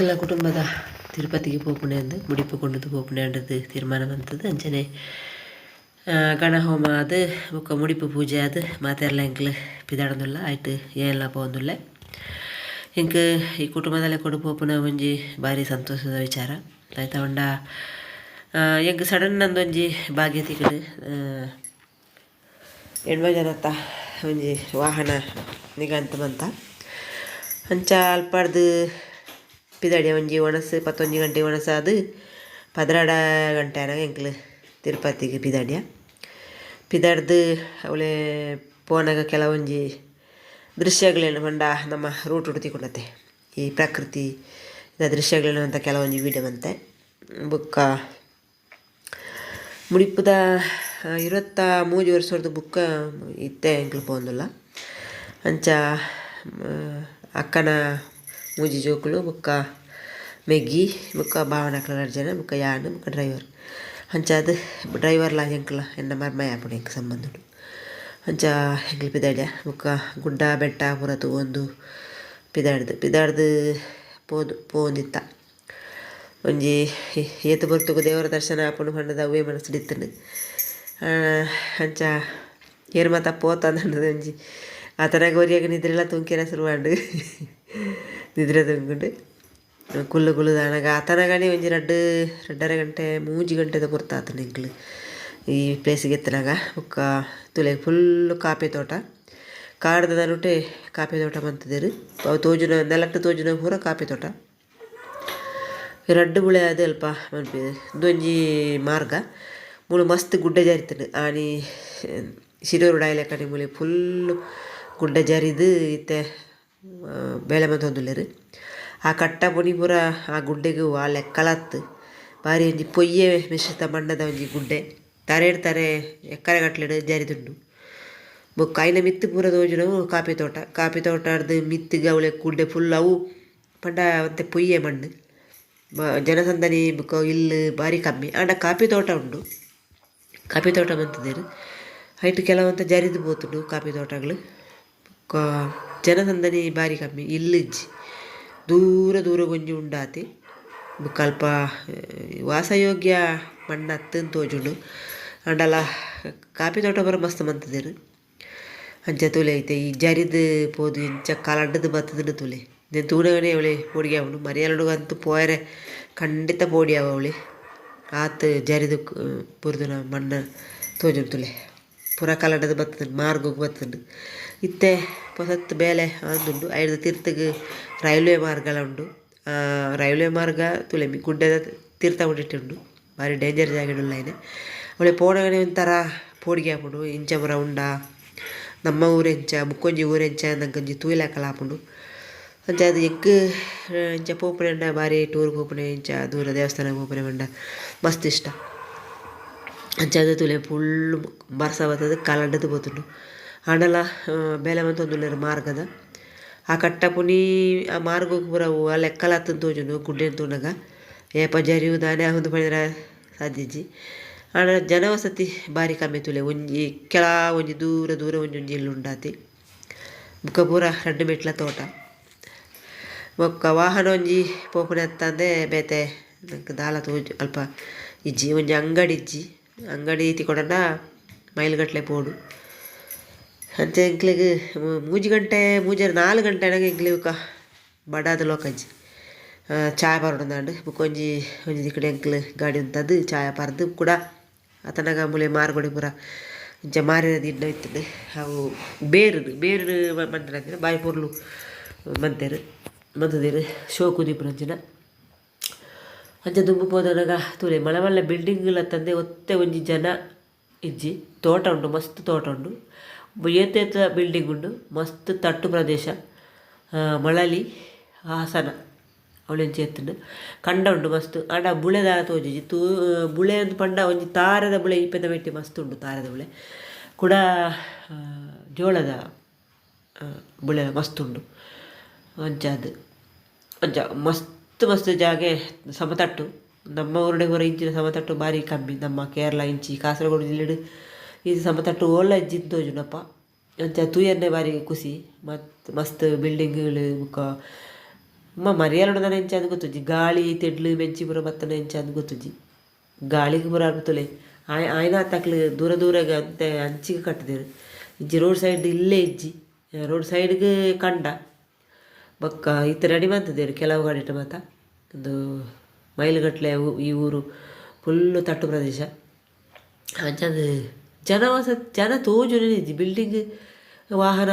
ಬರ್ಪ ಕುಟುಂಬದ ತಿರುಪತಿಗೆ ಪೋಪುನೆ ಮುಡಿಪು ಕೊಂಡದು ಪೋಪುಣೆ ಅಂಡದು ತೀರ್ಮಾನ ಬಂತದ್ದು ಅಂಚನೆ ಗಣಹೋಮ ಗಣ ಹೋಮ ಅದು ಬೊಕ್ಕ ಮುಡಿಪು ಪೂಜೆ ಅದು ಮಾತೆರ್ಲ ಎಂಕ್ಲು ಪಿದಾಡೋದಿಲ್ಲ, ಆಯಿತು ಏನೆಲ್ಲ ಪೋಂದುಲ್ಲೆ ಎಂಕ್ ಈ ಕುಟುಂಬದಲ್ಲೇ ಕೊಡು ಪೋಪುನ ಒಂಜಿ ಭಾರಿ ಸಂತೋಷದ ವಿಚಾರ. ಆಯ್ತಾ ಉಂಡ ಎಂಕ್ ಸಡನ್ ನಂದೊಂಜಿ ಭಾಗ್ಯ ತಿಕ್ಕಡು ಎಣ್ಮ ಜನತ್ತ ಒಂಜಿ ವಾಹನ ನಿಗಂತ ಬಂತ. ಅಂಚ ಅಲ್ಪಾಡ್ದು ಪಿದಾಡಿಯ ಒಂಜಿ ಒಣಸು ಪತ್ತೊಂಜಿ ಗಂಟೆ ಒಣಸ ಅದು ಪದ್ರಾಡ ಗಂಟೆನ ಎಂಕ್ಲು ತಿರುಪತಿಗೆ ಪಿದಾಡಿಯ ಪಿದಾಡ್ದು ಅವಳೆ ಪೋನಾಗ ಕೆಲವೊಂಜಿ ದೃಶ್ಯಗಳೇನು ಪಂಡ ನಮ್ಮ ರೂಟ್ ಉಡುತಿಕೊಂಡತೆ ಈ ಪ್ರಕೃತಿ ದೃಶ್ಯಗಳೇನು ಅಂತ ಕೆಲವೊಂಜಿ ವೀಡಿಯೋ ಬಂತೆ ಬುಕ್ಕ ಮುಡಿಪುದ ಇರುವತ್ತ ಮೂಜಿ ವರ್ಷದ ಬುಕ್ಕ ಇತ್ತೆ ಎಂಕ್ಲು ಪೋಂದುಲ್ಲ ಅಂಚ ಅಕ್ಕನ ಮೂಜಿ ಜೋಕುಲು ಬೊಕ್ಕ ಮೆಗ್ಗಿ ಬುಕ್ಕ ಭಾವನಕ್ಲ ಜನ ಬುಕ್ಕ ಯಾನ್ ಬುಕ್ಕ ಡ್ರೈವರ್ ಅಂಚ ಡ್ರೈವರ್ ಡ್ರೈವರ್ಲ ಎಂಕ್ಲ ಎನ್ನ ಮರ್ಮಯ ಎಂಕ್ ಸಂಬಂಧುಡು ಅಂಚ ಎಂಕ್ಲು ಪಿದಾಡ್ಯ ಬೊಕ್ಕ ಗುಡ್ಡ ಬೆಟ್ಟ ಪೂರ ತೂವೊಂದು ಪಿದಾಡ್ದು ಪಿದಾಡ್ದು ಪೋದು ಪೋಂದಿತ್ತ ಒಂಜಿ ಏತು ಬರ್ತುಗು ದೇವರ ದರ್ಶನ ಆಪುಂಡು ಪಂಡದ ಅವೇ ಮನಸ್ಸು ಡಿತ್ತನು ಅಂಚ ಏರ್ಮತ ಮಾತ ಪೋತ ಅನ್ನೋದು ಒಂಜಿ ಆತನಾಗ ಗೌರಿಯಾಗ ನಿದ್ರೆಲ್ಲ ತುಂಕಿರ ಶುರುವಾಂಡು ನಿದ್ರೆ ತುಂಗುಂಡು ಕುಲ್ಲು ಕುಲ್ಲು ದಾನಾಗ ಆತನಾಗನೇ ಒಂಜಿ ರಡ್ಡು ರಡ್ಡರ ಗಂಟೆ ಮೂಜಿ ಗಂಟೆದ ಪುರ್ತ ಆತನ ಎಂಕ್ಲು ಈ ಪ್ಲೇಸಿಗೆ ಎತ್ತನಾಗ ಬೊಕ್ಕ ತುಲೆ ಫುಲ್ಲು ಕಾಫಿ ತೋಟ ಕಾಡದ ನಡುಟೆ ಕಾಫಿ ತೋಟ ಮಂತದೇರು ಅವು ತೋಜುನ ನೆಲಟ್ಟು ತೋಜುನ ಪೂರ ಕಾಪಿ ತೋಟ ರಡ್ಡು ಬುಳೆ ಅದು ಅಲ್ಪ ಮನ್ಪಿ ಒಂಜಿ ಮಾರ್ಗ ಮುಳು ಮಸ್ತ್ ಗುಡ್ಡ ಜಾರಿತನು ಆನಿ ಶಿರೂರು ಡಾಯ್ಲೆ ಕಡೆ ಮುಳಿ ಫುಲ್ಲು ಗುಡ್ಡ ಜಾರಿದು ಇತ್ತೆ ಬೇಳೆ ಮಂತೊಂದುಲ್ಲೆರ್ ಆ ಕಟ್ಟ ಪುನಿ ಪೂರ ಆ ಗುಡ್ಡೆಗ್ ಆ ಲೆಕ್ಕಲತ್ತು ಬಾರಿ ಒಂಜಿ ಪೊಯ್ಯೆ ಮಿಶ್ರಿತ ಮಣ್ಣದ ಒಂಜಿ ಗುಡ್ಡೆ ತರೆಡ್ ತಾರೆ ಎಕ್ಕರೆ ಕಟ್ಲೆಡ್ ಜಾರಿದುಂಡು ಬೊಕ್ಕ ಐನ ಮಿತ್ತು ಪೂರ ತೋಜುನವು ಕಾಫಿ ತೋಟ. ಕಾಫಿ ತೋಟ ಮಿತ್ತ್ ಅವಳೆ ಗುಡ್ಡೆ ಫುಲ್ ಅವು. ಪಂಡ ಮತ್ತೆ ಪೊಯ್ಯೆ ಮಣ್ಣು. ಜನಸಂದಣಿ ಬುಕ್ಕ ಇಲ್ಲಿ ಬಾರಿ ಕಮ್ಮಿ. ಆಂಡ ಕಾಫಿ ತೋಟ ಉಂಡು. ಕಾಫಿ ತೋಟ ಮಂತದೇರು ಹೈಟ್ ಕೆಲವಂತ ಜರಿದು ಪೋತುಂಡು ಕಾಫಿ ತೋಟಗಳು. ಜನಸಂದಣಿ ಬಾರಿ ಕಮ್ಮಿ. ಇಲ್ಲಿಜ್ಜಿ ದೂರ ದೂರ ಗೊಂಜಿ ಉಂಡಾತಿ. ಕಲ್ಪ ವಾಸಯೋಗ್ಯ ಮಣ್ಣು ತೋಜುಂಡು. ಆಂಡಲ ಕಾಫಿ ತೋಟ ಬರ ಮಸ್ತ್ ಮಂತದಿರು ಅಂಚ ತೂಲೆ ಐತೆ. ಈ ಜರಿದು ಪೋದು ಇಂಚ ಕಾಲಡ್ಡದು ಬತ್ತದನ್ನು ತೂಲೆ. నేను ತೂನಗನೆ ಅವಳೆ ಪೋಡಿಗೆ ಅವಳು ಮರಿಯಲಡುಗ ಅಂತೂ ಪೋಯರೆ. ಖಂಡಿತ ಪೋಡಿ ಅವ ಅವಳಿ. ಆತ ಜರಿದು ಪುರ್ದುನ ಮಣ್ಣ ತೋಜುಂಡು ತೂಲೆ. ಪುರ ಕಲಡದು ಬರ್ತದೆ ಮಾರ್ಗಕ್ಕೆ ಬರ್ತದೆ ಇತ್ತೆ ಪೊಸತ್ತು ಬೇಲೆ ಅಂದುಂಡು ಐಡ್ದ ತಿರ್ತಗ್ ರೈಲ್ವೆ ಮಾರ್ಗಲುಂಡು ರೈಲ್ವೆ ಮಾರ್ಗ ತುಲೆಮಿ ಗುಡ್ಡದ ತೀರ್ಥ ಉಂಡಿಟ್ಟುಂಡು ಭಾರಿ ಡೇಂಜರ್ ಜಾಗಿಡುಲ್ಲ ಇದೆ. ಅವಳೆ ಪೋಣಗಣೆ ಒಂಥರ ಪೋಡಿಗೆ ಹಾಕೊಂಡು ಇಂಚ ಮರ ಉಂಡ, ನಮ್ಮ ಊರೆಂಚ, ಮುಕ್ಕೊಂಜಿ ಊರೆಂಚ, ನಂಗಂಜಿ ತೂಯ್ಲಾಕಲ್ಲ ಹಾಕೊಂಡು ಅಂಚ ಅದು ಎಗ್ ಇಂಚ ಪೋಪಣೆ ಅಂಡ ಭಾರಿ ಟೂರ್ಗೆ ಹೋಪಣೆ ಇಂಚ ದೂರ ದೇವಸ್ಥಾನಕ್ಕೆ ಹೋಪಣೆ ಮಂಡ ಮಸ್ತ್ ಇಷ್ಟ. ಅಂಚಾದ ತುಲೆ ಫುಲ್ ಬರ್ಸ ಬರ್ತದೆ ಕಾಲಡ್ಡದು ಬೋತುಂಡು ಆಂಡಲ ಬೇಲೆ ಮಂತೊಂದುಲ್ಲೆರ್ ಮಾರ್ಗದ ಆ ಕಟ್ಟಪುನಿ, ಆ ಮಾರ್ಗಕ್ಕೆ ಪೂರ ಅವು ಆ ಲೆಕ್ಕಲ ಹತ್ತನ್ ತೋಜುಂಡು, ಗುಡ್ಡೆನ್ ತೂನಗ ಏಪ ಜರಿಯು ದಾನೆ ಒಂದು ಪಡೆದ್ರ ಸಾಧ್ಯಜ್ಜಿ ಆಂಡ ಜನವಸತಿ ಬಾರಿ ಕಮ್ಮಿ ತುಲೆ, ಒಂಜಿ ಕೆಳ, ಒಂಜಿ ದೂರ ದೂರ, ಒಂಜಿ ಒಂಜಿ ಇಲ್ಲುಂಡಾತಿ ಬುಕ್ಕ ಪೂರ ರಡ್ಡು ಮೆಟ್ಲ ತೋಟ. ಬೊಕ್ಕ ವಾಹನ ಒಂಜಿ ಪೋಪುನೆ ಅತ್ತಂದೆ ಬೇತೆ ನಂಗೆ ದಾಲ ತೋಜು, ಅಲ್ಪ ಇಜ್ಜಿ, ಒಂಜಿ ಅಂಗಡಿ ಇಜ್ಜಿ. ಅಂಗಡಿ ತಿಕೊಂಡ ಮೈಲ್ಗಟ್ಲೆ ಪೋಡು. ಅಂಚ ಎಂಕ್ಲೆಗ್, ಮೂಜಿ ಗಂಟೆ ಮೂಜಿ ನಾಲ್ಕು ಗಂಟೆನಾಗ ಎಂಕ್ಲಿಗ್ ಕ ಬಡಾದ ಲೋಕಜ್ಜಿ ಚಾಯ್ ಪರೋಡಂದಾಂಡು ಬುಕ್ಕ ಒಂಜಿ ದಿಕ್ಕಡೆ ಎಂಕ್ಲು ಗಾಡಿ ಉಂತದ್ದು, ಚಾಯ ಪಾರ್ದು. ಕೂಡ ಅತನಾಗ ಮುಲೆ ಮಾರ್ಗೊಡಿ ಪೂರ ಇಂಚ ಮಾರಿನ ದಿನ ಇತ್ತದೆ. ಅವು ಬೇರು ಬೇರು ಮಂತ್ರ ಬಾಯಿ ಪೊರ್ಲು ಮಂತೆರು, ಮಂತದೇರು ಶೋ ಕುದಿಪುರಂಚಿನ ಅಂಚ ದುಂಬು ಪೋದನಗ ತೂಲೆ ಮಳೆ ಮಲ್ಲ ಬಿಲ್ಡಿಂಗ್ಲ ತಂದೆ ಒತ್ತೆ ಒಂಜಿ ಜನ ಇಜ್ಜಿ. ತೋಟ ಉಂಡು, ಮಸ್ತ್ ತೋಟ ಉಂಡು. ಏತ ಬಿಲ್ಡಿಂಗ್ ಉಂಡು ಮಸ್ತ್ ತಟ್ಟು ಪ್ರದೇಶ. ಮಳಲಿ, ಹಾಸನ ಅವಳೆಂಚ ಚೇತುಂಡು ಕಂಡ ಉಂಡು ಮಸ್ತ್. ಆಂಡ ಬುಳೆದ ತೋಜಿಜಿ. ತೂ ಬುಳೆ ಅಂತ ಪಂಡ ಒಂಜಿ ತಾರದ ಬುಳೆ ಇಪ್ಪದ ಮೆಟ್ಟಿ ಮಸ್ತ್ ಉಂಡು ತಾರದ ಬುಳೆ. ಕೂಡ ಜೋಳದ ಬುಳೆ ಮಸ್ತ್ ಉಂಡು ಅಂಚ ಅದು ಅಂಚ ಮಸ್ತ್ ಮಸ್ತ್ ಜಾಗೆ ಸಮತಟ್ಟು. ನಮ್ಮ ಊರುಡೆ ಹೊರ ಇಂಚಿನ ಸಮತಟ್ಟು ಭಾರಿ ಕಮ್ಮಿ. ನಮ್ಮ ಕೇರಳ ಇಂಚಿ, ಕಾಸರಗೋಡು ಜಿಲ್ಲೆಡು ಇದು ಸಮತಟ್ಟು ಓಲ ಇಜ್ಜಿನ ತೋಜುನಪ್ಪ ಅಂಚ ತೂಯರ್ನೆ ಬಾರಿ ಖುಷಿ ಮತ್ತು ಮಸ್ತ್ ಬಿಲ್ಡಿಂಗ್ಗಳು ಬುಕ್ಕ ಮ ನಾನು ಎಂಚ ಅದು ಗೊತ್ತುಜಿ. ಗಾಳಿ, ತೆಡ್ಲು ಮೆಂಚಿ ಪೂರ ಬತ್ತನ ಎಂಚ ಅದು ಗೊತ್ತುಜಿ. ಗಾಳಿಗೆ ಪೂರ ಆಗ್ತಲೆ ಆಯ್, ಆಯ್ನ ತಕ್ಲು ದೂರ ದೂರಗೆ ಅಂತ ಅಂಚಿಗೆ ಕಟ್ಟಿದ್ರು ಇಜ್ಜಿ ರೋಡ್ ಸೈಡ್ ಇಲ್ಲೇ ಇಜ್ಜಿ. ರೋಡ್ ಸೈಡ್ಗೆ ಕಂಡ. ಬಕ್ಕ ಇತ್ತ ರೆಡಿ ಬಂತದೇರು ಕೆಲವು ಗಾಡಿಟ ಮಾತ ಒಂದು ಮೈಲುಗಟ್ಟಲೆ ಈ ಊರು ಫುಲ್ಲು ತಟ್ಟು ಪ್ರದೇಶ. ಅಂಚಂದು ಜನವಾಸ ಜನ ತೋಜುನೆ ಇಜ್ಜಿ ಬಿಲ್ಡಿಂಗ್ ವಾಹನ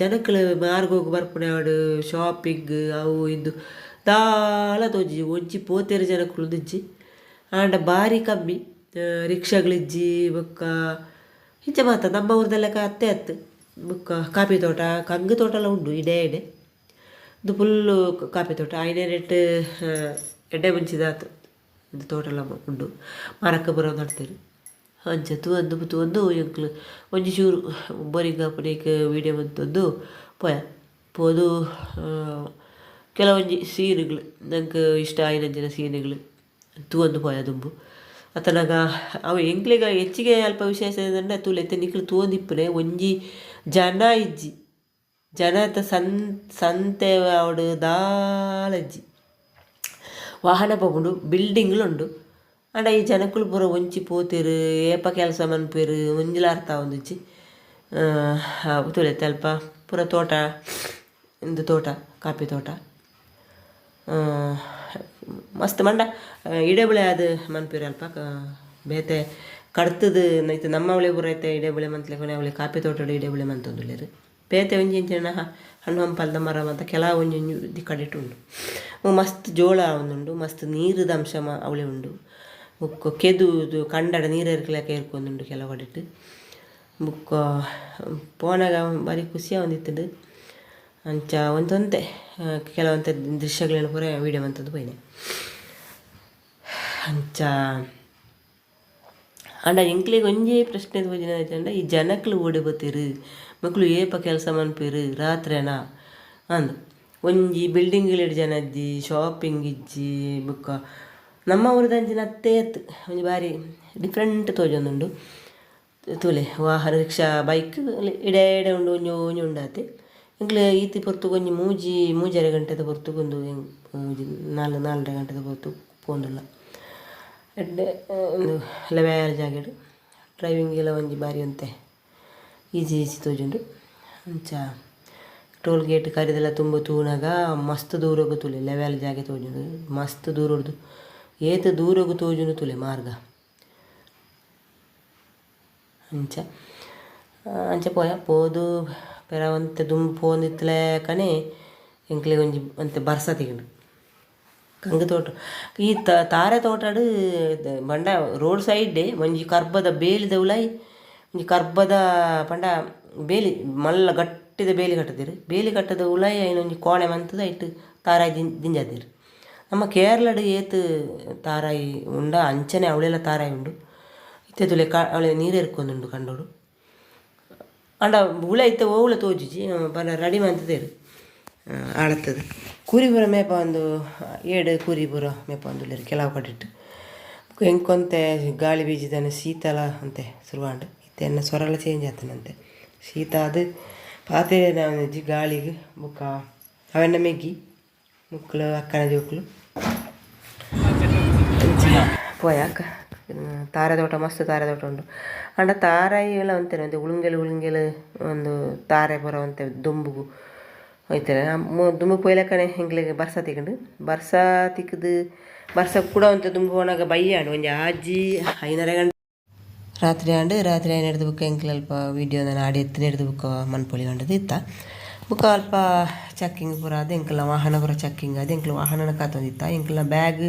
ಜನಕ್ಕಳು ಮಾರ್ಗ ಹೋಗಿ ಬರ್ಪುಣೆ ಆಡು ಶಾಪಿಂಗ್ ಅವು ಇದು. ದಾಲ ತೋಜಿ, ಒಂಜಿ ಪೋತೆರು ಜನಕ್ಕಳು ಇಜ್ಜಿ ಆಂಡ ಬಾರಿ ಕಮ್ಮಿ ರಿಕ್ಷಾಗಳಿಜ್ಜಿ ಬೊಕ್ಕ ಇಂಚ ಮಾತ ನಮ್ಮ ಊರದೆಲ್ಲಕ ಅತ್ತೆ ಅತ್ತು, ಬೊಕ್ಕ ಕಾಫಿ ತೋಟ, ಕಂಗು ತೋಟ ಎಲ್ಲ ಉಂಡು, ಇಡೇ ಇಡೆ. ಇದು ಫುಲ್ಲು ಕಾಫಿ ತೋಟ ಐನೇ ರೇಟ್ ಎಡೆ ಮುಂಚಿದ ಇದು ತೋಟ ಎಲ್ಲ ಉಂಡು ಮರಕ್ಕೆ ಬರೋ ನಡ್ತೇವೆ ಅಂಚ ತೂವೊಂದು ತೂವೊಂದು ಎಂಕ್ಲು ಒಂಜಿ ಚೂರು ಬೋರಿಂಗ್ ಆಪುನೀಕ್ ವೀಡಿಯೋ ಮಂತೊಂದು ಪೋಯ. ಪೋದು ಕೆಲವೊಂಜಿ ಸೀನುಗಳು ನಂಗೆ ಇಷ್ಟ ಆಯ್ನಂಚಿನ ಸೀನುಗಳು ತೂವೊಂದು ಪೋಯ ದುಂಬು. ಅತ್ತನಾಗ ಅವು ಎಂಕ್ಲೆಗ ಹೆಚ್ಚಿಗೆ ಅಲ್ಪ ವಿಶೇಷ ಏನಂದ್ರೆ ತೂಲೆ ನಿಕ್ಲು ತೂವೊಂದಿಪ್ಪುನೆ ಒಂಜಿ ಜನ ಇಜ್ಜಿ. ಜನತ ಸನ್, ಸಂತೆ ಅವಡು ದಾಳಜ್ಜಿ ವಾಹನ ಪಗೊಂಡು ಬಿಲ್ಡಿಂಗ್ಲುಂಡು ಈ ಜನಕ್ಕುಲು ಪೂರ ಒಂಚಿ ಪೋತೆರ್ ಏಪ ಕೆಲಸ ಮನ್ಪೆರ್ ಒಂಜಿಲ ಅರ್ಥ ಒಂದಿಜ್ಜಿ ತುಲೆತ್ತೆ ಅಲ್ಪ ಪೂರ ತೋಟ, ಇಂದು ತೋಟ, ಕಾಪಿ ತೋಟ. ಮಸ್ತ್ ಮಂಡ. ಇಡೆಬಳೆ ಅದು ಮನ್ಪೆರ್ ಅಲ್ಪ. ಬೇತೆ ಕಡ್ತದ ನೈತ್ ನಮ್ಮ ಅವಳೆ ಪೂರ ಐತೆ, ಇಡೆಬಳೆ ಮಂತ್ಲೆ, ಕೊನೆ ಅವಳೆ ಕಾಪಿ ತೋಟಡು ಇಡೆಬಳೆ ಮಂತೊಂದುಲ್ಲೆರ್ ಬೇತೆ ಒಂಜಿ ಇಂಚಿನ ಹಣ್ಣು ಹಂಪಲ್ದ ಮರ ಅಂತ ಕೆಲ ಒಂಜಿ ಒಂಜಿ ಕಡೆಟ್ ಉಂಡು. ಮಸ್ತ್ ಜೋಳ ಒಂದುಂಡು, ಮಸ್ತ್ ನೀರದ ಅಂಶ ಅವಳೆ ಉಂಡು. ಬುಕ್ಕ ಕೆದು ಕಂಡಡ ನೀರು ಎರ್ಕಲಕ್ಕೆ ಏರ್ಕೊಂದುಂಡು ಕೆಲವು ಕಡೆಟ್ಟು ಬುಕ್ಕ ಪೋನಾಗ ಬಾರಿ ಖುಷಿಯ ಒಂದಿತ್ತದು ಅಂಚ ಒಂದೊಂದೆ ಕೆಲವಂತ ದೃಶ್ಯಗಳನ್ನು ಪೂರ ವೀಡಿಯೋ ಮಂತದ್ದು ಬೈನೆ ಅಂಚ ಅಂಡ ಎಂಕ್ಲಿಗೆ ಒಂಜೇ ಪ್ರಶ್ನೆ ಅಂಡ ಈ ಜನಕ್ಲು ಓಡಿ ಬತ್ತೀರು ಮಕ್ಕಳು ಏಪ ಕೆಲಸ ಮನ್ಪೀರು, ರಾತ್ರೇನಾ ಅಂದು. ಒಂಜಿ ಬಿಲ್ಡಿಂಗ್ಗಳು ಜನ ಇಜ್ಜಿ ಶಾಪಿಂಗ್ ಇಜ್ಜಿ, ಬುಕ್ಕ ನಮ್ಮ ಊರದಂಚಿನ ಅತ್ತೆ ಒಂದು ಬಾರಿ ಡಿಫ್ರೆಂಟ್ ತೋಜೊಂದುಂಡು ತೂಲೆ, ವಾಹನ, ರಿಕ್ಷಾ ಬೈಕ್ ಎಡೆ ಇಡೆ ಉಂಡು ಒಂಜಿ ಒಂಜಿ ಉಂಡಾತೆ. ಎಂಕ್ಲೆ ಈತಿ ಪೊರ್ತು ಒಂಜಿ ಮೂಜಿ, ಮೂಜರೆ ಗಂಟೆದ ಪೊರ್ತು ಒಂದು ನಾಲ್ ನಾಲ್ರೆ ಗಂಟೆದ ಪೊರ್ತು ಪೋಂದುಲ್ಲ. ಎಡ್ಡೆ ಒಂದು ಲೆವೇರ್ ಜಾಗೆಡ್. ಡ್ರೈವಿಂಗ್ ಎಲ್ಲ ಒಂಜಿ ಬಾರಿ ಅಂತೆ ಈಜಿ ಈಜಿ ತೋಜುಂಡು. ಅಂಚ ಟೋಲ್ ಗೇಟ್ ಕರಿದೆಲ್ಲ ತುಂಬ ತೂನಾಗ ಮಸ್ತ್ ದೂರ ತುಲೆ ಲೆವೆಲ್ ಜಾಗೆ ತೋಜುಂಡು. ಮಸ್ತ್ ದೂರ ಹೊಡ್ದು ಏತ ದೂರಗು ತೋಜುನು ತುಲೆ ಮಾರ್ಗ. ಅಂಚ ಅಂಚ ಪೋಯ, ಪೋದು ಪೆರ ಒಂತೆ ದುಂಬು ಪೋಂದಿತ್ತಲೆ ಕನೆ ಎಂಕ್ಲೆ ಒಂಜಿ ಅಂತೆ ಬರ್ಸ ತೆಗೆಂಡು ಕಂಗ ತೋಟ. ಈ ತಾರೆ ತೋಟಡು ಬಂಡ ರೋಡ್ ಸೈಡ್ ಒಂಜಿ ಕರ್ಬದ ಬೇಲಿದ ಉಲಾಯಿ ಒಂಜಿ ಕರ್ಬದ ಪಂಡ ಬೇಲಿ, ಮಲ್ಲ ಗಟ್ಟಿದ ಬೇಲಿ ಕಟ್ಟದಿರು. ಬೇಲಿ ಕಟ್ಟದ ಉಲಾಯಿ ಐನೊಂಜಿ ಕೋಣೆ ಮಂತದ, ಇಟ್ಟು ತಾರಾಯಿ ದಿಂಜಾದಿರು. ತಾರಾಯಿ ಉಂಡ, ಅಂಚನೆ ಅವಳೆಲ್ಲ ತಾರಾಯಿ ಉಂಡು. ಇತ್ತೆ ತುಲೆ ಕಾ ಅವಳೆ ನೀರು ಎರ್ಕೊಂದುಂಡು ಕಂಡೋಡು. ಅಂಡ ಹುಳ ಇತ್ತೆ ಓವುಳ ತೋಜುಜಿ ಬನ ರೆಡಿ ಮಂತದೇರು ಆಳತ್ತದ. ಕುರಿ ಪೂರ ಮೇಪ ಒಂದು, ಏಡು ಕುರಿ ಪೂರ ಮೇಪ ಒಂದುಲ್ಲೇರು ಕೆಲವು ಕಟ್ಟಿಟ್ಟು, ಹೆಂಕೊಂತೆ ಗಾಳಿ ಬೀಜಿದಾನೆ ಶೀತಲ ಅಂತೆ ಶುರುವಾಂಡು ಇತ್ತೆ ಎನ್ನ ಸ್ವರೆಲ್ಲ ಚೇಂಜ್ ಆತನಂತೆ. ಶೀತ ಅದು ಪಾತೆ ನಾವೊಂಜಿ ಗಾಳಿಗೆ ಬುಕ್ಕ ಅವೆನ್ನ ಮೆಗ್ಗಿ ಮುಕ್ಕಳು ಅಕ್ಕನ ಜೋಕ್ಲು ಪೋಯಾಕ. ತಾರೆ ತೋಟ ಮಸ್ತ್ ತಾರೆ ತೋಟ ಉಂಡು ಅಂಡ ತಾರಾಯಿ ಎಲ್ಲ ಒಂತೇನೆ ಒಂತೆ ಉಳುಂಗೆಲು ಉಳುಂಗೆಲು ಒಂದು ತಾರೆ ಪೂರ ಒಂತೆ ದುಂಬುಗು ಒಯ್ತಾರೆ ದುಂಬು ಪೊಯ್ಲಕ್ಕನೆ ಹೆಂಗ್ಲಿಗೆ ಬರ್ಸ ತಿಕ್ಕಂಡು. ಬರ್ಸ ತಿಕ್ಕದು ಬರ್ಸ ಕೂಡ ಅಂತ ದುಂಬು ಹೋನಾಗ ಬಯ್ಯಾಡು ಒಂಜಿ ಆಜಿ ಐನರ ಗಂಟೆ. ರಾತ್ರಿ ಆಂಡು ರಾತ್ರಿ ಐನು ಹಿಡ್ದು ಬುಕ್ಕ ಎಂಕ್ಲೆ ಅಲ್ಪ ವೀಡಿಯೋ ನಾನು ಆಡಿ ಎತ್ತಿನ ಹಿಡ್ದು ಬುಕ್ಕ ಮನ್ಪೊಳಿ ಗಂಡದು ಇತ್ತ. ಬುಕ್ಕ ಅಲ್ಪ ಚೆಕ್ಕಿಂಗ್ ಪೂರ, ಅದು ಎಂಕಲ್ನ ವಾಹನ ಪೂರ ಚೆಕ್ಕಿಂಗ್ ಅದು ಎಂಕ್ಲ ವಾಹನನ ಕಾತೊಂದಿತ್ತ. ಎಂಕ್ಲ ಬ್ಯಾಗ್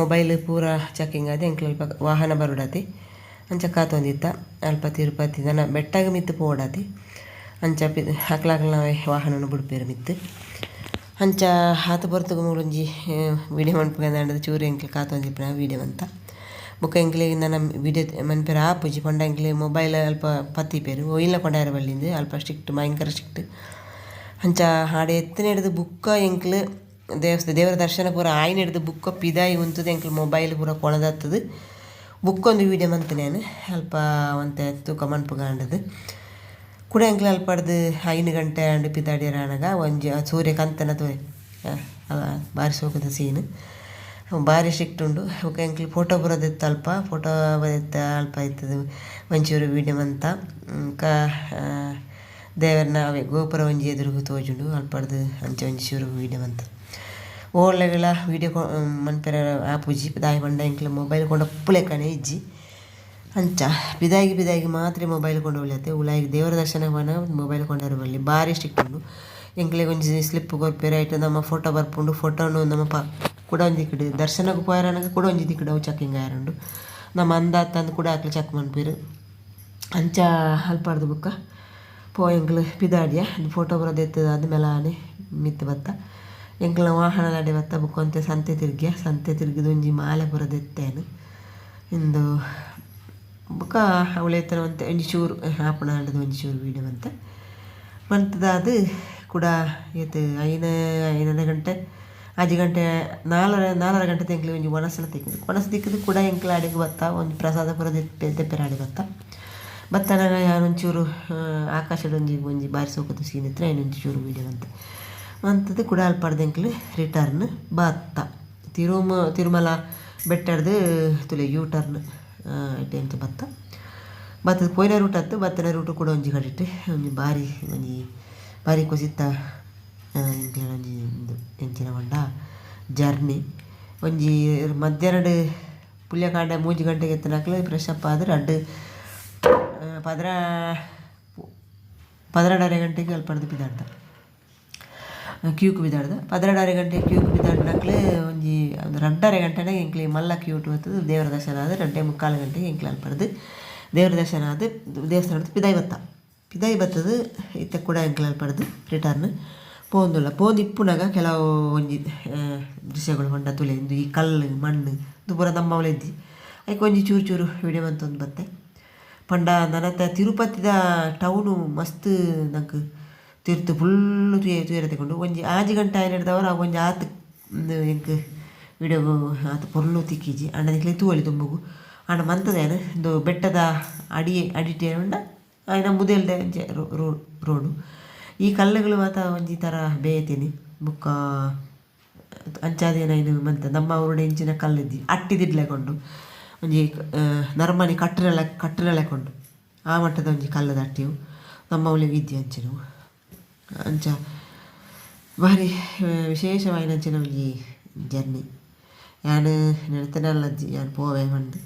ಮೊಬೈಲ್ ಪೂರ ಚೆಕ್ಕಿಂಗ್ ಅದೇ ಎಂಕ್ಲ ಅಲ್ಪ ವಾಹನ ಬರುಡತಿ. ಅಂಚ ಕಾತೊಂದಿತ್ತ ಅಲ್ಪ ತಿರುಪತಿ ದನ ಬೆಟ್ಟಾಗ ಮಿತ್ತು ಪೋಡತಿ ಅಂಚ ಪಿ ಅಕ್ಲಾಕ್ಲನವೆ ವಾಹನನ ಬುಡ್ಪೇರು ಮಿತ್ತು. ಅಂಚ ಹಾತು ಬರ್ತಗ ಮೂಲೊಂಜಿ ವಿಡಿಯೋ ಮನ್ಪುಗಂದ ಚೂರು ಎಂಕ್ಲೆ ಕಾತೊಂದಿಪ್ಪ ವೀಡಿಯೋ ಅಂತ. ಬೊಕ ನನ್ನ ನನ ವಿಡಿಯೋ ಆ ಆಪುಜಿ, ಪಂಡ ಎಂಕ್ಲೆ ಮೊಬೈಲ್ ಅಲ್ಪ ಪತ್ತಿಪೇರು ಒಯ್ಲ ಕೊಂಡಾಯರ ಬಳ್ಳಿಂದು, ಅಲ್ಪ ಸ್ಟ್ರಿಕ್ಟ್ ಭಯಂಕರ ಸ್ಟ್ರಿಕ್ಟ್ ಅಂಚ ಹಾಡೆ ಎತ್ತನೆ ಹಿಡಿದು ಬುಕ್ಕ ಎಂಕ್ಲು ದೇವಸ್ಥಾನ ದೇವರ ದರ್ಶನ ಪೂರ ಆಯ್ನ ಹಿಡಿದು ಬುಕ್ಕ ಪಿದಾಯಿ ಉಂತದೆ ಎಂಕ್ಲು ಮೊಬೈಲ್ ಪೂರ ಕೊಣದತ್ತದು ಬುಕ್ ಒಂದು ವೀಡಿಯೋ ಮಂತನೇನು ಅಲ್ಪ ಒಂತೆ ತೂಕ ಮನ್ಪುಗಾಂಡದು ಕೂಡ ಎಂಕ್ಲ ಅಲ್ಪಡ್ದು ಐನು ಗಂಟೆ ಅಂಡು ಪಿದಾಡಿಯರಾನಾಗ ಒಂಜಿ ಸೂರ್ಯ ಕಂತನ ತೋರೆ ಬಾರಿ ಸೋಕದ ಸೀನ್. ಭಾರಿ ಸ್ಟ್ರಿಕ್ಟ್ ಉಂಡು ಅವಕ್ಕೆ ಎಂಕ್ಲು ಫೋಟೋ ಬರೋದಿತ್ತು ಅಲ್ಪ ಫೋಟೋ ಬರೋದಿತ್ತ ಅಲ್ಪ ಇತ್ತದು ಒಂಚೂರು ವೀಡಿಯೋ ಅಂತ ಕ ದೇವರನ್ನ, ಅವೇ ಗೋಪುರ ಒಂಜಿ ಎದುರುಗು ತೋಜುಂಡು, ಅಲ್ಪಡ್ದು ಅಂಚೆ ಒಂಚೂರು ವೀಡಿಯೋ ಮಂತ. ಓಳ್ಳೆಗಳ ವೀಡಿಯೋ ಮನ್ಪೆರ ಆಪುಜಿ ದಾಯಿ ಪಂಡ ಎಂಕ್ಲೆ ಮೊಬೈಲ್ ಕೊಂಡ ಪುಳೆಕನೆ ಇಜ್ಜಿ. ಅಂಚ ಬಿದಾಗಿ ಬಿದಾಗಿ ಮಾತ್ರ ಮೊಬೈಲ್ ಕೊಂಡು ಉಳಿಯತ್ತೆ. ಉಲಾಯಿಗೆ ದೇವರ ದರ್ಶನ ಪನ ಮೊಬೈಲ್ ಕೊಂಡರು ಬರಲಿ ಭಾರಿ ಸ್ಟಿಕ್ ಉಂಡು. ಎಂಕ್ಲೆಗ್ ಒಂಜಿ ಸ್ಲಿಪ್ ಕೊರ್ಪೆರ ಐಟ್ ನಮ್ಮ ಫೋಟೋ ಬರ್ಪುಂಡು. ಫೋಟೋನು ನಮ್ಮ ಪ ಕೂಡ ಒಂಜಿ ದಿಕ್ಕಡು ದರ್ಶನಕ್ಕೆ ಪೋಯರನಾಗ ಕೂಡ ಒಂಜಿ ದಿಕ್ಕಡು ಅವು ಚೆಕ್ಕಿಂಗ್ ಆಯರುಂಡು ನಮ್ಮ ಅಂದ ತಂದು ಕೂಡ ಹಾಕ್ಲಿ ಚೆಕ್ ಮನ್ಪೇರು ಅಂಚ ಅಲ್ಪಾಡ್ದು ಬುಕ್ಕ. ಪೋ ಎಂಕ್ಲು ಪಿದಾಡಿಯ. ಫೋಟೋ ಬರೋದೆತ್ತದ ಆದ್ಮೇಲೆ ಆನೆ ಮಿತ್ತು ಬತ್ತ. ಎಂಕ್ಲ ವಾಹನದಾಡಿ ಬತ್ತ ಬುಕ್ಕೊಂತೆ ಸಂತೆ ತಿರ್ಗ್ಯ, ಸಂತೆ ತಿರ್ಗಿದ ಒಂಜಿ ಮಾಲೆ ಬುರದೆತ್ತೇನು. ಇಂದು ಬೊಕ ಅವಳೆತ್ತನ ಅಂತ ಒಂಜಿ ಚೂರು ಆಪಣ ಆಂಡದ ಒಂಜಿ ಚೂರು ವೀಡಿಯೋ ಅಂತ ಮಂತದಾದ್ ಕೂಡ ಏತ್ ಐನ ಐನದ ಗಂಟೆ ಅಜ್ಜಿ ಗಂಟೆ ನಾಲರ ನಾಲರ ಗಂಟೆ ತೆಂಕ್ಲಿ ಒಂಜಿ ಒಣಸನ ತಿಕ್ಕದು ಒಣಸ ತಿಕ್ಕದು ಕೂಡ ಎಂಕ್ಲ ಅಡಿಗೆ ಬತ್ತ ಒಂದು ಪ್ರಸಾದ ಪುರ ದೆಪ್ಪೆ ದೆಪ್ಪೆರ ಅಡಿ ಬತ್ತ. ಬತ್ತನಾಗ ಯಾರೊಂಚೂರು ಆಕಾಶದ ಒಂಜಿ ಒಂಜಿ ಬಾರಿ ಸೋಕದ ಸೀನ್ ಇತ್ತು ಐನೊಂಜಿ ಚೂರು ವೀಡಿಯೋ ಅಂತ ಅಂಥದ್ದು ಕೂಡ ಅಲ್ಪಡ್ದೆಂಕ್ಲು ರಿಟರ್ನ್ ಬತ್ತ ತಿರುಮ, ತಿರುಮಲ ಬೆಟ್ಟಡ್ದು ತುಲೆ ಯೂ ಟರ್ನ್ ಎಂಚ ಬತ್ತ ಬತ್ತದ ಕೊಯ್ನ ರೂಟ್ ಅತ್ತು ಬತ್ತನ ರೂಟು ಕೂಡ ಒಂಜಿ ಕಡಿಟ್ಟು ಒಂಜಿ ಬಾರಿ ಒಂಜಿ ಬಾರಿ ಕುಸಿತ ಒಂಜಿ ಒಂಜಿ ಎಂಚಿನ ಪಂಡ ಜರ್ನಿ ಒಂಜಿ ಮಧ್ಯಾಹ್ನಡ್ ಪುಲ್ಯಕಾಂಡ ಮೂಜಿ ಗಂಟೆಗೆ ಎತ್ತನಾಕ್ಲೆ ಫ್ರೆಶ್ ಅಪ್ ಆದ್ರೆ ಅಡ್ಡು ಪದ್ರ ಪದ್ರಡರೆ ಗಂಟೆಗೆ ಅಲ್ಪಡ್ದು ಬಿದ್ದಾಡ್ದ. ಕ್ಯೂಕ್ ಬಿದ್ದಾಡ್ದ. ಪದ್ರಡರೆ ಗಂಟೆ ಕ್ಯೂಕ್ ಬಿದ್ದಾಡ್ನಕ್ಲೆ ಒಂಜಿ ಒಂದು ರಡ್ಡರೆ ಗಂಟೆನಾಗ ಎಂಕ್ಲೆ ಮಲ್ಲ ಕ್ಯೂಟ್ ಬತ್ತದು ದೇವರ ದರ್ಶನ ಆದ ರಡ್ಡೆ ಮುಕ್ಕಾಲು ಗಂಟೆಗೆ ಎಂಕ್ಲೆ ಅಲ್ಪಡ್ದು ದೇವರ ದರ್ಶನ ಆದ ದೇವಸ್ಥಾನದ ಪಿದಾಯಿ ಬತ್ತ ಪಿದಾಯಿ ಬತ್ತದು ಇತ್ತ ಕೂಡ ಎಂಕ್ಲೆ ಅಲ್ಪಡ್ದು ರಿಟರ್ನ್ ಪೋಂದುಲ್ಲ. ಪೋಂದು ಇಪ್ಪುನಾಗ ಕೆಲವು ಒಂಜಿ ದೃಶ್ಯಗಳು ಹೊಂಡ ತುಲೆ ಇಂದು. ಈ ಕಲ್ಲು, ಮಣ್ಣು, ಇದು ಪೂರ ನಮ್ಮವಳೆ ಇದ್ದಿ ಅದಕ್ಕೆ ಒಂಜಿ ಚೂರು ಚೂರು ವಿಡಿಯೋ ಬಂತೊಂದು ಬತ್ತೆ. ಪಂಡ ನನ್ನತ್ತ ತಿರುಪತಿದ ಟೌನು ಮಸ್ತ್ ನಂಗೆ ತಿರ್ತು ಫುಲ್ಲು ತುಯ ತುಯರ ತಗೊಂಡು ಒಂಜಿ ಆಜಿ ಗಂಟೆ ಆಯ್ನ ಹಿಡ್ದವರು ಒಂಜಿ ಆತು ಎಂಕ್ ವಿಡಿಯೋ ಆತ ಪೊರ್ಲು ತಿಕ್ಕಿಜಿ. ಅಣ್ಣ ನಿಕ್ಲೆ ತೂವಲಿ ತುಂಬುಗು. ಅಣ್ಣ ಮಂತದೇನು ಇಂದು ಬೆಟ್ಟದ ಅಡಿ ಅಡಿಟೇ ಉಂಡ, ಆಯ್ನ ಮುದೇಲ್ದೆ ರೋಡ್ ರೋಡು. ಈ ಕಲ್ಲುಗಳು ಮಾತ ಒಂಜಿ ಥರ ಬೇಯತೀನಿ. ಬುಕ್ಕ ಅಂಚಾದೇನೈನು ಮಂತ, ನಮ್ಮ ಅವರುಡೆ ಇಂಚಿನ ಕಲ್ಲಿದ್ದಿ ಅಟ್ಟಿದಿಡ್ಲೆಕೊಂಡು ಒಂಜಿ ನರ್ಮನಿ ಕಟ್ಟರಲೆ ಕಟ್ಟರಲೆಕೊಂಡು ಆ ಮಟ್ಟದ ಒಂಜಿ ಕಲ್ಲದ ಅಟ್ಟಿಯು. ನಮ್ಮ ಅವಳಿಗೆ ವಿದ್ಯೆ ಅಂಚಿನವು ಅಂಚ ಭಾರಿ ವಿಶೇಷವಾಯಿನ ಅಂಚಿನ ಒಂಜಿ ಜರ್ನಿ ಯಾನ್ ನೆನತನಲ್ಲಜ್ಜಿ ಯಾನ್ ಪೋವೆ ಪಂದ್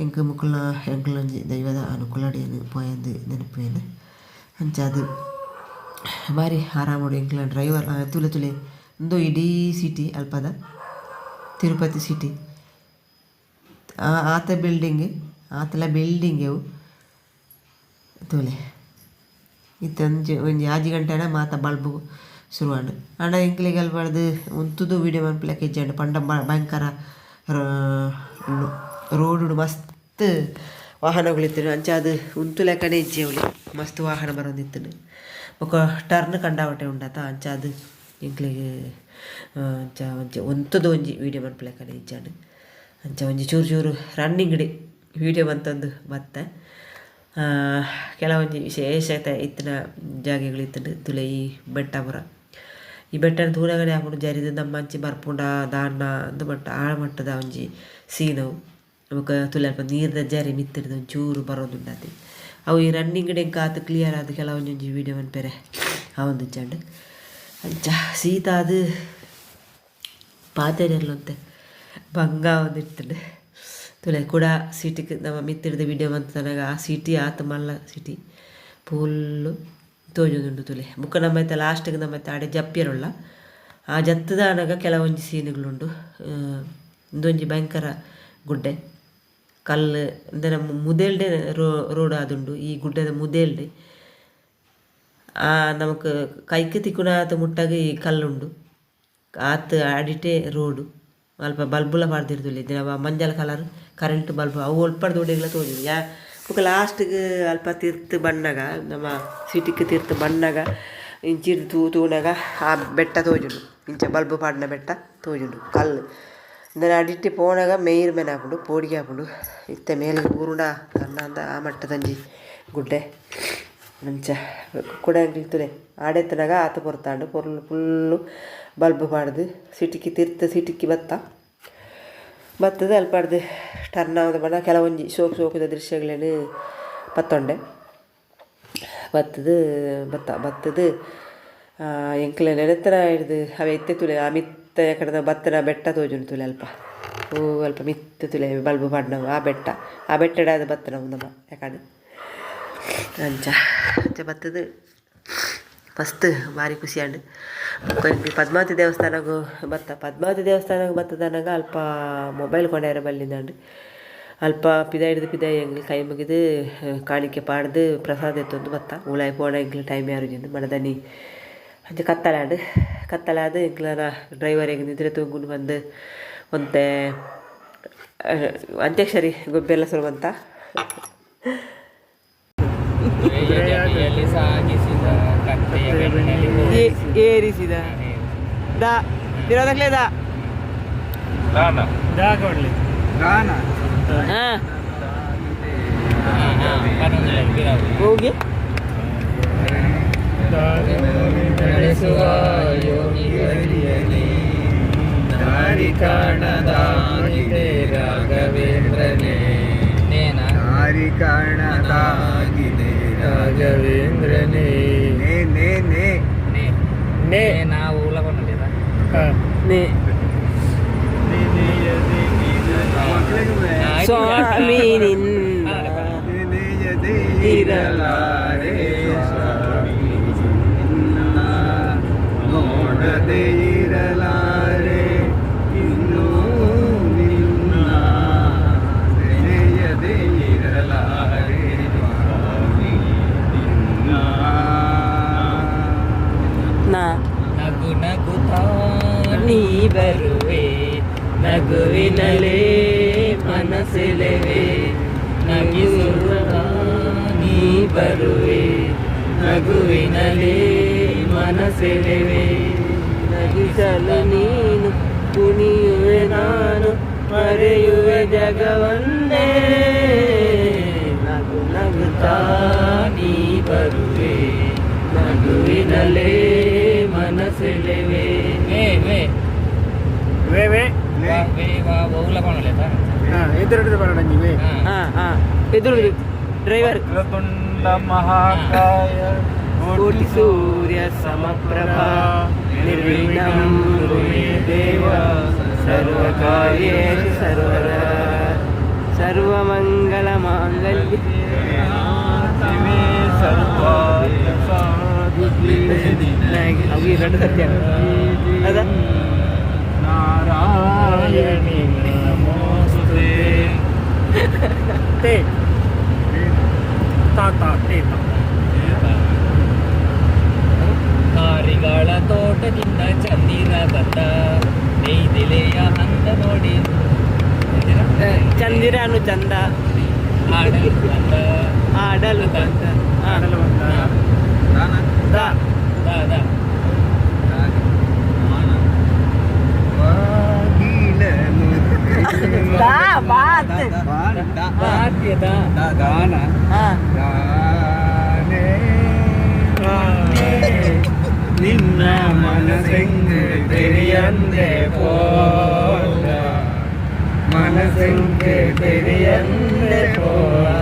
ಎಂಕ್ ಮುಕ್ಕುಲ ಎಂಕ್ಲ ಒಂಜಿ ದೈವದ ಅನುಕೂಲಡಿಯನ್ ಪೋಯಂದು ನೆನಪೇನು ಅಂಚ ಅದು ಭಾರಿ ಆರಾಮೋಡು ಎಂಕ್ಲ ಡ್ರೈವರ್ ತುಲೆ ತುಲೆ ಉಂದು ಇಡೀ ಸಿಟಿ ಅಲ್ಪದ ತಿರುಪತಿ ಸಿಟಿ ಆತ ಬಿಲ್ಡಿಂಗ್ ಆತಲ ಬಿಲ್ಡಿಂಗ್ ಅವು ತೂಲೆ ಇತ್ತ ಒಂಜಿ ಆಜಿ ಗಂಟೆನ ಮಾತ ಬಲ್ಬು ಶುರುವಾಂಡ್. ಆಂಡ ಎಂಕ್ಲೆಗ್ ಅಲ್ಪಡ್ದು ಉಂತುದು ವೀಡಿಯೋ ಮನ್ಪುಲೆಕ ಇಜ್ಜಾಂಡ್. ಪಂಡ ಭಯಂಕರ ರೋಡ್ ಮಸ್ತ್ ವಾಹನಗಳು ಇತ್ತನು ಅಂಚ ಅದು ಉಂತು ಲೆಕ್ಕನೆ ಮಸ್ತ್ ವಾಹನ ಬರೋದಿತ್ತನು. ಬೊಕ ಟರ್ನ್ ಕಂಡಾವಟೆ ಉಂಡತ. ಅಂಚ ಅದು ಎಂಕ್ಲೆಗ್ ಅಂಚ ಒಂಚ ಒಂತುದು ಒಂಜಿ ವೀಡಿಯೋ ಮನ್ಪುಲೆಕನೆ ಇಜ್ಜಾಂಡ್. ಅಂಚ ಒಂಜಿ ಚೂರು ಚೂರು ರನ್ನಿಂಗ್ ಡೆ ವೀಡಿಯೋ ಬಂತಂದು ಬತ್ತ. ಕೆಲವೊಂಜಿ ವಿಶೇಷತೆ ಇತ್ತಿನ ಜಾಗೆಗಳು ಇತ್ತಂಡು ತುಲೆ ಈ ಬೆಟ್ಟ ಪುರ ಈ ಬೆಟ್ಟನ ದೂರಗಡೆ ಆಪುಂಡು ಜರಿದು ನಮ್ಮಂಚಿ ಬರ್ಪುಂಡ ದಾಂಡ ಅಂದು ಮಟ್ಟ ಆಳ ಮಟ್ಟದ ಒಂಜಿ ಸೀನವು. ಬೊಕ ತುಲೆ ಅಲ್ಪ ನೀರ್ದ ಜರಿ ಮಿತ್ತಿಡ್ದು ಒಂಚೂರು ಬರೋದುಂಡಾತಿ. ಅವು ಈ ರನ್ನಿಂಗ್ ಡೆಂಗ್ ಆತು ಕ್ಲಿಯರ್ ಆದ ಕೆಲವೊಂಜೊಂಜಿ ವೀಡಿಯೋ ಬೇರೆ ಅವೊಂದು ಇಜ್ಜಾಂಡ್ ಅಂಚ ಸೀತಾ ಅದು ಪಾತೆರೆರ್ಲೊಂತೆ ಬಂಗ ಒಂದು ತುಲೆ ಕೂಡ ಸೀಟಿಗೆ ನಮ್ಮ ಮಿತ್ತಿಡ್ದ ವಿಡಿಯೋ ಬಂತು ನನಗೆ. ಆ ಸಿಟಿ ಆತ ಮಲ್ಲ ಸಿಟಿ. ಫುಲ್ಲು ತೋಜೊಂದುಂಡು ತುಲೆ. ಬುಕ್ಕ ಲಾಸ್ಟ್ ಲಾಸ್ಟಿಗೆ ನಮ್ಮೈತೆ ಆಡೆ ಜಪ್ಪಿಯರುಳ್ಳ ಆ ಜತ್ತದ ಕೆಲವೊಂದು ಸೀನುಗಳುಂಡು ಇಂದೊಂಜಿ ಭಯಂಕರ ಗುಡ್ಡೆ. ಕಲ್ಲು, ಅಂದರೆ ಮುದೇಲ್ಡೆ ರೋ, ರೋಡ್ ಆದುಂಡು ಈ ಗುಡ್ಡದ ಮುದೇಲ್ಡೆ. ಆ, ನಮಕ್ ಕೈಕ್ಕೆ ತಿಕ್ಕುನಾತ ಮುಟ್ಟಾಗ ಈ ಕಲ್ಲುಂಡು ಆತ ಆಡಿಟೆ ರೋಡು. ಅಲ್ಪ ಬಲ್ಬುಲ ಪಾಡ್ದಿರ್ದುಲ್ಲೆ ದಿನ ಮಂಜಲ್ ಕಲರ್ ಕರೆಂಟ್ ಬಲ್ಬ್, ಅವು ಒಲ್ಪ ದೊಡ್ಡಗ್ಲ ತೋಜುಂಡು ಯಾ ಬೊಕ ಲಾಸ್ಟ್ಗ್ ಅಲ್ಪ ತಿರ್ತ್ ಬಣ್ಣಗ, ನಮ್ಮ ಸಿಟಿಕ್ ತಿರ್ತ್ ಬಣ್ಣಗ ಇಂಚಿಡ್ ತೂ ತೂನಗ ಆ ಬೆಟ್ಟ ತೋಜುಂಡು ಇಂಚ ಬಲ್ಬ್ ಪಾಡ್ನ ಬೆಟ್ಟ ತೋಜುಂಡು ಕಲ್ಲು. ಇಂದನ ಅಡಿಟ್ಟಿ ಪೋನಾಗ ಮೇಯ್ರ್ ಮೇನೆ ಆಪುಂಡು ಪೋಡಿಗೆ ಆಪುಂಡು ಇತ್ತೆ ಮೇಲೆ ಊರುಣ ಕನ್ನ ಅಂದ ಆ ಮಟ್ಟದಂಜಿ ಗುಡ್ಡೆ. ಅಂಚ ಕುಡಂಗ್ಲಿ ತುಲೆ. ಆಡೆತ್ತನಾಗ ಆತ ಪೊರ್ತಾಂಡು, ಪೊರ್ಲು ಫುಲ್ಲು ಬಲ್ಬ್ ಪಾಡ್ದು ಸಿಟಿಕಿ ತಿರ್ತ, ಸಿಟಿಕಿ ಬತ್ತ. ಬತ್ತದ ಅಲ್ಪಾಡ್ದು ಟರ್ನ್ ಆದ ಬಣ್ಣ, ಕೆಲವೊಂಜಿ ಶೋಕು ಶೋಕದ ದೃಶ್ಯಗಳೇನು ಬತ್ತೊಂಡೆ. ಬತ್ತದು, ಬತ್ತ, ಬತ್ತದು ಎಂಕ್ಲೆ ನೆನೆತ್ತನ ಹಿಡ್ದು, ಅವೆ ಎತ್ತೆ ತುಲೆ, ಆ ಮಿತ್ತ ಯಾಕಡೆ ಬತ್ತನ ಬೆಟ್ಟ ತೋಜುಂಡು ತುಲೆ ಅಲ್ಪ. ಓ ಅಲ್ಪ ಮಿತ್ತ ತುಲೆ ಬಲ್ಬ್ ಮಾಡ್ನವು ಆ ಬೆಟ್ಟ. ಆ ಬೆಟ್ಟಡ ಅದು ಬತ್ತನ ನಮ್ಮ ಯಾಕಡೆ ಅಂಚ ಅಂಚ ಬತ್ತದು. ಮಸ್ತ್ ಭಾರಿ ಖುಷಿ ಕೊನೆಗೆ ಪದ್ಮಾವತಿ ದೇವಸ್ಥಾನಗೂ ಬತ್ತ. ಪದ್ಮಾವತಿ ದೇವಸ್ಥಾನಕ್ಕೆ ಬತ್ತದನಾಗ ಅಲ್ಪ ಮೊಬೈಲ್ ಕೊಂಡ್ಯಾರ ಬಲ್ಲಿಂದಂಡು ಅಲ್ಪ ಪಿದ ಹಿಡಿದು ಪಿದ ಹೆಂಗೆ ಕೈ ಮುಗಿದು, ಕಾಣಿಕೆ ಪಾಡ್ದು ಪ್ರಸಾದ ಎತ್ತೊಂದು ಬತ್ತ. ಉಳಾಯಿ ಪೋಣ ಟೈಮ್ ಯಾರು ಜಿಂದು ಮಣದನಿ ಅಂಚ ಕತ್ತಲಾಂಡು ಕತ್ತಲಾದ ಡ್ರೈವರ್ ಎಂಗ್ ನಿದ್ರೆ ತೂಗುಂಡು ಬಂದು ಒಂತೆ ಅಂತ್ಯಕ್ಷರಿ ಗೊಬ್ಬೆಲ್ಲ ಸುರುವಂತ ಏರಿಸಿದ. ದಾ ಹಾಂ. ಹೋಗಿ. ನಡೆಸುವ ದಾರಿ ಕಾಣದಾಗಿದೆ ರಾಘವೇಂದ್ರನೇ. ದಾರಿ ಕಾಣದಾಗಿದೆ ರಾಘವೇಂದ್ರನೇ. ನೇ ನಾವು ಉಲಗೊಂಡಿಲ್ಲ ನೇ ಸ್ವಾಮಿ ನಿನ್ನ ನೀ ಬರುವೆ ನಗುವಿನಲೇ ಮನಸ್ಸೆಲೆವೆ ನಗಿಸುವ ನೀ ಬರುವೆ ನಗುವಿನಲೇ ಮನಸ್ಸೆಲೆವೆ ನಗಿಸಲು ನೀನು ಕುಣಿಯುವೆ ನಾನು, ಮರೆಯುವೆ ಜಗವನ್ನೇ. ನಗು ನಗುತ್ತಾ ನೀ ಬರುವೆ ನಗುವಿನಲೇ ವೇ ವಾ ವೇ ವಾ ಬಹುಲ ಕೊಣಲೇತ ಹಾಂ ಎದುರು ಬರೋಣ ನೀವೇ ಹಾ. ಹಾ ಎದುರು ಡ್ರೈವರ್ ವಕ್ರತುಂಡ ಮಹಾಕಾಯ ಕೋಟಿ ಸೂರ್ಯ ಸಮಪ್ರಭಾ ನಿರ್ವಿಘ್ನಂ ಕುರು ಮೇ ದೇವ ಸರ್ವಕಾರ್ಯೇಷು ಸರ್ವದ ಸರ್ವಮಂಗಲ ಮಾಂಗಲ್ಯ ಶಿವೆ ಸರ್ವಾರ್ಥ ಅವು ಈ ಎರಡು ಸತ್ಯ ಅದ ನಾರಾಯಣಿ ನಮೋಸ್ತುತೆ ತೇ ತಾತ ತೇ ಕಾರಿಗಳ ತೋಟದಿಂದ ಚಂದಿರ ಬಂದ ನೇಯ್ದಿಲೆಯ ಅಂದ ನೋಡಿ ಚಂದಿರನು ಚಂದ ಆಡಲು ಬಂದ ಆಡಲು ಬಂದ ಆಡಲು ಬಂದ ದಾ ದಾದ ದಾ ಬಾತ್ ಭಾಗ್ಯದ ದಾನ ಹಾ ದಾನೆ ನಿನ್ನ ಮನಸ್ಸೆಂಗೆ ತೆರೆಯಂದೆ ಪೋದ ಮನಸ್ಸೆಂಗೆ ತೆರೆಯಂದೆ ಪೋದ ಏಳು.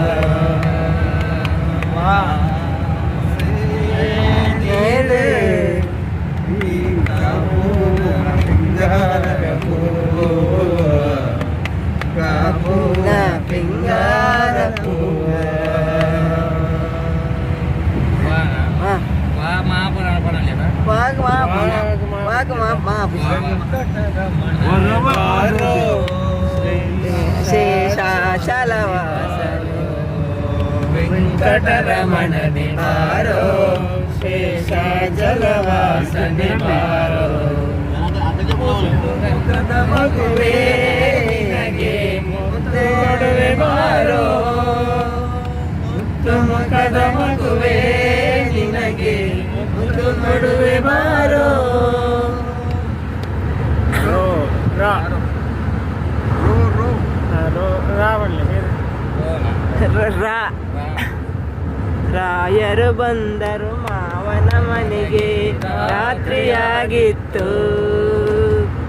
ವೆಂಕಟರಮಣನೆ ಬಾರೋ ಶೇಷಾಚಲವಾಸನೆ ಬಾರೋ ಮಗುವೇ ನಿನಗೆ ಮುತ್ತೋಡುವೆ ಬಾರೋ ಮುತ್ತು ಮುಖದ ಮಗುವೇ ನಿನಗೆ ಮುತ್ತು ಕೊಡುವೆ ಬಾರೋ ರೋ. ರಾ ರೋ ರೋ ರೋ ರಾವಳ್ಳಿ ಬೇರೆ ರ ವಾ ರಾಯರು ಬಂದರು ಮಾವನ ಮನೆಗೆ. ರಾತ್ರಿಯಾಗಿತ್ತು.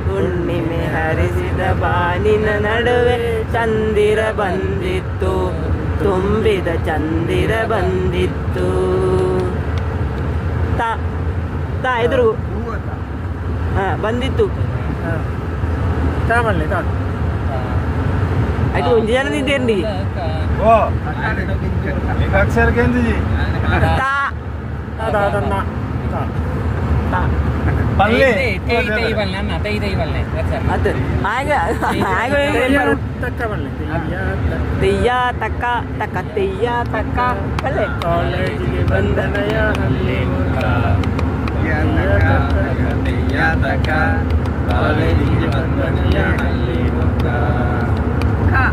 ಹುಣ್ಣಿಮೆ ಹರಿಸಿದ ಬಾನಿನ ನಡುವೆ ಚಂದಿರ ಬಂದಿತ್ತು. ತುಂಬಿದ ಚಂದಿರ ಬಂದಿತ್ತು. ತಾ ತಾ ಎದುರು. ಹಾ ಬಂದಿತ್ತು. ತಾ. ಅದು ಒಂದು ಜನ ಇದ್ದೇನೆ ಓ ಈಗ ಅಕ್ಷರ ಕೇಂದ್ರಿ ತಾ ಅದ ಅದನ್ನ ತಾ. ತಾ ಪಲ್ಲಿ ತೈ ತೈ ಬಲ್ಲೆ ಅನ್ನ ತೈ ತೈ ಬಲ್ಲೆ ಅದು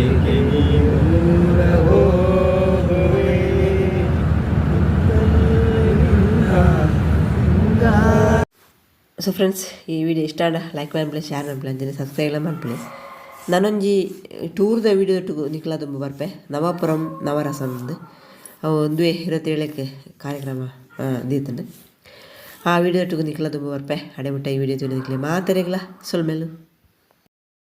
ಸೊ ಫ್ರೆಂಡ್ಸ್ ಈ ವಿಡಿಯೋ ಇಷ್ಟ ಲೈಕ್ ಲೈಕ್ ಪ್ಲೀಸ್ ಶೇರ್ ಮಾಡಿ ಅಂಜನೆ ಸಬ್ಸ್ಕ್ರೈಬ್ ಎಲ್ಲ ಪ್ಲೀಸ್ ನಾನೊಂಜಿ ಟೂರ್ದ ವಿಡಿಯೋ ನಿಕ್ಲಾ ತುಂಬ ಬರ್ಪೆ, ನವಾಪುರಂ ನವರಸಂದು. ಒಂದು ಇರತ್ತೇಳಕ್ಕೆ ಕಾರ್ಯಕ್ರಮ ದೀತಂಡು ಆ ವಿಡಿಯೋ ನಿಕ್ಲ ತುಂಬ ಬರ್ಪೆ ಅಡೆ ಮುಟ್ಟ ಈ ವಿಡಿಯೋ ಮಾತಾರೆಗ್ಲಾ ಸ್ವಲ್ಪ ಸೊಲ್ಮೇಲು.